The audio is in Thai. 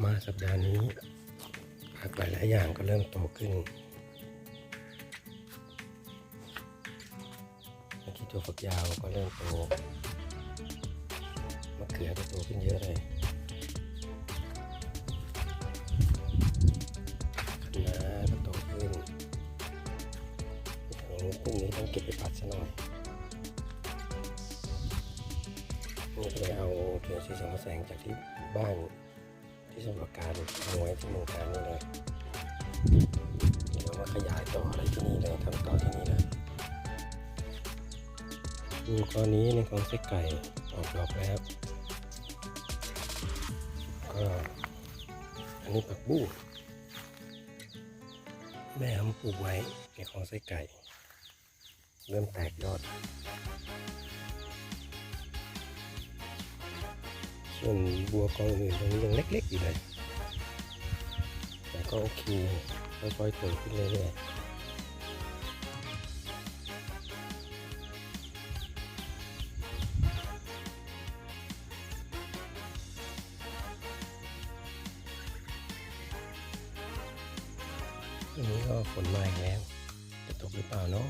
มาสัปดาห์นี้ผักหลายๆอย่างก็เริ่มโตขึ้นเมื่อกี้ตัวฝักยาวก็เริ่มโตมะเขือก็โตขึ้นเยอะเลยคะน้าก็โตขึ้นโอ้พรุ่งนี้ต้องเก็บไปผัดซะหน่อยนี่ก็เลยเอาเทียนสีสังมาแสงจากที่บ้าน ที่สมุทรปราการเอาไว้ที่เมืองการนี่เลยเดี๋ยวมาขยายต่ออะไรที่นี่เลยทำต่อที่นี่เลยดูกรณีในของไส้ไก่ออกดอกแล้วก็อันนี้ผักบุ้งแม่ทำปลูกไว้ในของไส้ไก่ เริ่มแตกยอด ส่วนบัวกองอื่นตรงนี้ยังเล็กๆอยู่เลย แต่ก็โอเคค่อยๆโตขึ้นเรื่อยๆอันนี้ก็ฝนมาอีกแล้ว จะตกหรือเปล่าเนาะ